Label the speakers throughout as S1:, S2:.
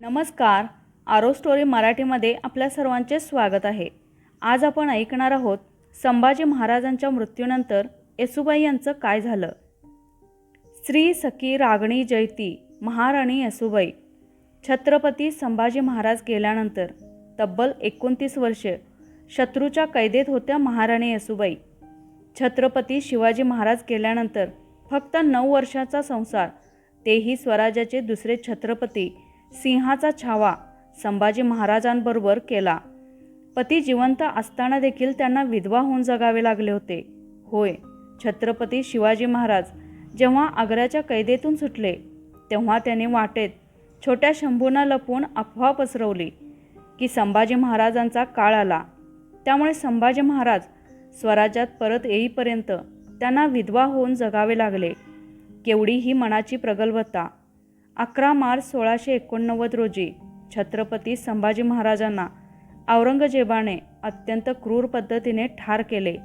S1: नमस्कार. आरो स्टोरी मराठीमध्ये आपल्या सर्वांचे स्वागत आहे. आज आपण ऐकणार आहोत संभाजी महाराजांच्या मृत्यूनंतर येसुबाई यांचं काय झालं? श्री सखी रागणी जयती महाराणी येसुबाई. छत्रपती संभाजी महाराज गेल्यानंतर तब्बल एकोणतीस वर्षे शत्रूच्या कैदेत होत्या महाराणी येसुबाई. छत्रपती शिवाजी महाराज गेल्यानंतर फक्त नऊ वर्षाचा संसार तेही स्वराज्याचे दुसरे छत्रपती सिंहाचा छावा संभाजी महाराजांबरोबर केला. पती जिवंत असताना देखील त्यांना विधवा होऊन जगावे लागले होते. होय छत्रपती शिवाजी महाराज जेव्हा आग्र्याच्या कैदेतून सुटले तेव्हा त्याने वाटेत छोट्या शंभूंना लपवून अफवा पसरवली की संभाजी महाराजांचा काळ आला. त्यामुळे संभाजी महाराज स्वराज्यात परत येईपर्यंत त्यांना विधवा होऊन जगावे लागले. केवढी ही मनाची प्रगल्भता. अकरा मार्च सोळाशे एकोणनव्वद रोजी छत्रपती संभाजी महाराजांना औरंगजेबाने अत्यंत क्रूर पद्धतीने ठार केले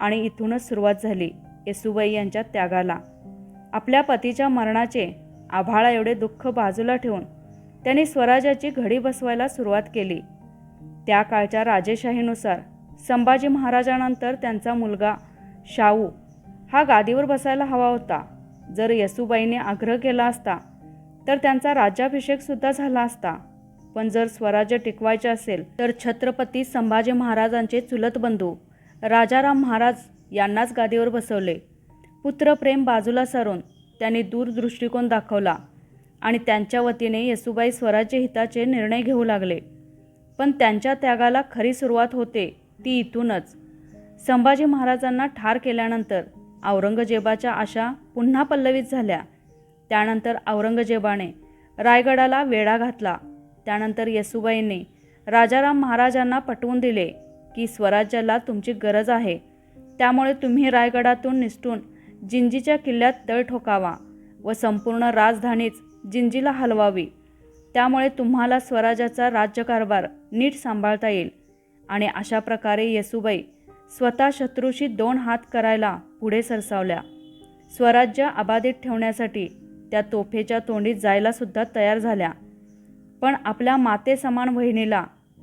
S1: आणि इथूनच सुरुवात झाली येसुबाई यांच्या त्यागाला. आपल्या पतीच्या मरणाचे आभाळा एवढे दुःख बाजूला ठेवून त्यांनी स्वराज्याची घडी बसवायला सुरुवात केली. त्या काळच्या राजेशाहीनुसार संभाजी महाराजांनंतर त्यांचा मुलगा शाहू हा गादीवर बसायला हवा होता. जर येसुबाईने आग्रह केला असता तर त्यांचा राज्याभिषेकसुद्धा झाला असता. पण जर स्वराज्य टिकवायचे असेल तर छत्रपती संभाजी महाराजांचे चुलत बंधू राजाराम महाराज यांनाच गादीवर बसवले. पुत्रप्रेम बाजूला सारून त्यांनी दूरदृष्टिकोन दाखवला आणि त्यांच्या वतीने येसुबाई स्वराज्य हिताचे निर्णय घेऊ लागले. पण त्यांच्या त्यागाला खरी सुरुवात होते ती इथूनच. संभाजी महाराजांना ठार केल्यानंतर औरंगजेबाच्या आशा पुन्हा पल्लवित झाल्या. त्यानंतर औरंगजेबाने रायगडाला वेढा घातला. त्यानंतर येसुबाईंनी राजाराम महाराजांना पटवून दिले की स्वराज्याला तुमची गरज आहे. त्यामुळे तुम्ही रायगडातून निसटून जिंजीच्या किल्ल्यात तळ ठोकावा व संपूर्ण राजधानीच जिंजीला हलवावी. त्यामुळे तुम्हाला स्वराज्याचा राज्यकारभार नीट सांभाळता येईल. आणि अशा प्रकारे येसुबाई स्वतः शत्रूशी दोन हात करायला पुढे सरसावल्या. स्वराज्य अबाधित ठेवण्यासाठी त्या तोफेच्या तोंडीत जायलासुद्धा तयार झाल्या. पण आपल्या माते समान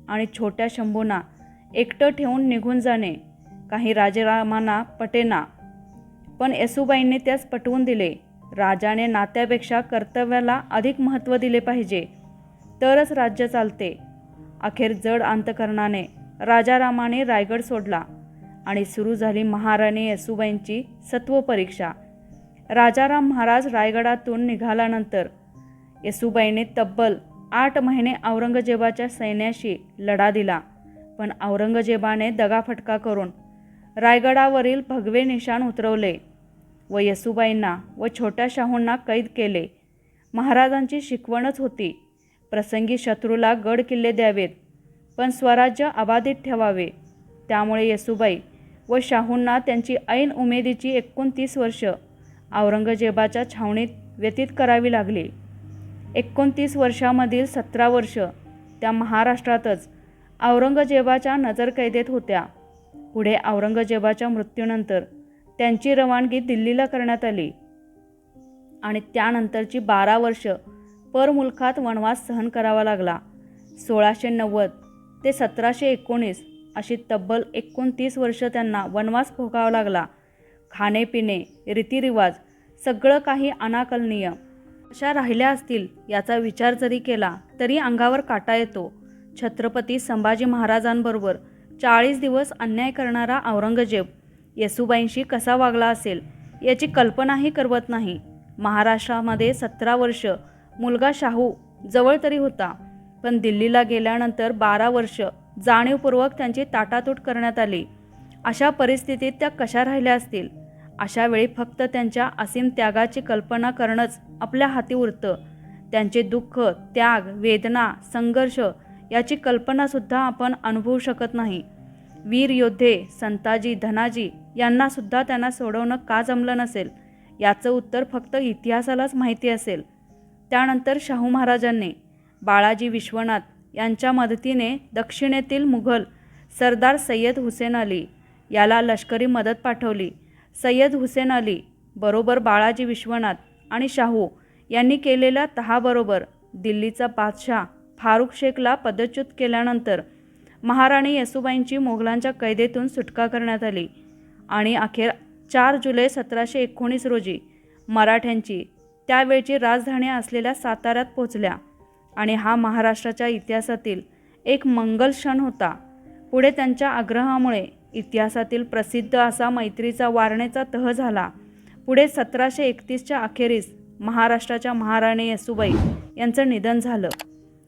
S1: आणि छोट्या शंभूना एकटं ठेवून निघून जाणे काही राजेरामांना पटेना. पण येसुबाईंनी त्यास पटवून दिले. राजाने नात्यापेक्षा कर्तव्याला अधिक महत्त्व दिले पाहिजे. तरच राज्य चालते. अखेर जड अंतकरणाने राजारामाने रायगड सोडला आणि सुरू झाली महाराणी येसुबाईंची सत्वपरीक्षा. राजाराम महाराज रायगडातून निघाल्यानंतर येसुबाईने तब्बल आठ महिने औरंगजेबाच्या सैन्याशी लढा दिला. पण औरंगजेबाने दगाफटका करून रायगडावरील भगवे निशाण उतरवले व येसुबाईंना व छोट्या शाहूंना कैद केले. महाराजांची शिकवणच होती. प्रसंगी शत्रूला गड किल्ले द्यावेत पण स्वराज्य अबाधित ठेवावे. त्यामुळे येसुबाई व शाहूंना त्यांची ऐन उमेदीची एकोणतीस वर्ष औरंगजेबाच्या छावणीत व्यतीत करावी लागली. एकोणतीस वर्षामधील सतरा वर्ष त्या महाराष्ट्रातच औरंगजेबाच्या नजरकैदेत होत्या. पुढे औरंगजेबाच्या मृत्यूनंतर त्यांची रवानगी दिल्लीला करण्यात आली आणि त्यानंतरची बारा वर्ष परमुलखात वनवास सहन करावा लागला. सोळाशे नव्वद ते सतराशे एकोणीस अशी तब्बल एकोणतीस वर्ष त्यांना वनवास भोगावा लागला. खाणेपिणे रीतिरिवाज सगळं काही अनाकलनीय. अशा राहिल्या असतील याचा विचार जरी केला तरी अंगावर काटा येतो. छत्रपती संभाजी महाराजांबरोबर चाळीस दिवस अन्याय करणारा औरंगजेब येसुबाईंशी कसा वागला असेल याची कल्पनाही करवत नाही. महाराष्ट्रामध्ये सतरा वर्ष मुलगा शाहू जवळ तरी होता पण दिल्लीला गेल्यानंतर बारा वर्ष जाणीवपूर्वक त्यांची ताटातूट करण्यात आली. अशा परिस्थितीत त्या कशा राहिल्या असतील? अशा वेळी फक्त त्यांच्या असीम त्यागाची कल्पना करणंच आपल्या हाती उरतं. त्यांचे दुःख त्याग वेदना संघर्ष याची कल्पनासुद्धा आपण अनुभवू शकत नाही. वीर योद्धे संताजी धनाजी यांनासुद्धा त्यांना सोडवणं का जमलं नसेल? याचं उत्तर फक्त इतिहासालाच माहिती असेल. त्यानंतर शाहू महाराजांनी बाळाजी विश्वनाथ यांच्या मदतीने दक्षिणेतील मुघल सरदार सय्यद हुसेन अली याला लष्करी मदत पाठवली. सय्यद हुसेन अली बरोबर बाळाजी विश्वनाथ आणि शाहू यांनी केलेल्या तहाबरोबर दिल्लीचा बादशाह फारुख शेखला पदच्युत केल्यानंतर महाराणी येसुबाईंची मोगलांच्या कैदेतून सुटका करण्यात आली आणि अखेर चार जुलै सतराशे एकोणीस रोजी मराठ्यांची त्यावेळची राजधानी असलेल्या साताऱ्यात पोचल्या आणि हा महाराष्ट्राच्या इतिहासातील एक मंगल क्षण होता. पुढे त्यांच्या आग्रहामुळे इतिहासातील प्रसिद्ध असा मैत्रीचा वारणेचा तह झाला. पुढे सतराशे एकतीसच्या अखेरीस महाराष्ट्राच्या महाराणी येसुबाई यांचं निधन झालं.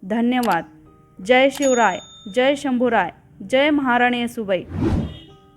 S1: धन्यवाद. जय शिवराय जय शंभूराय जय महाराणी येसुबाई.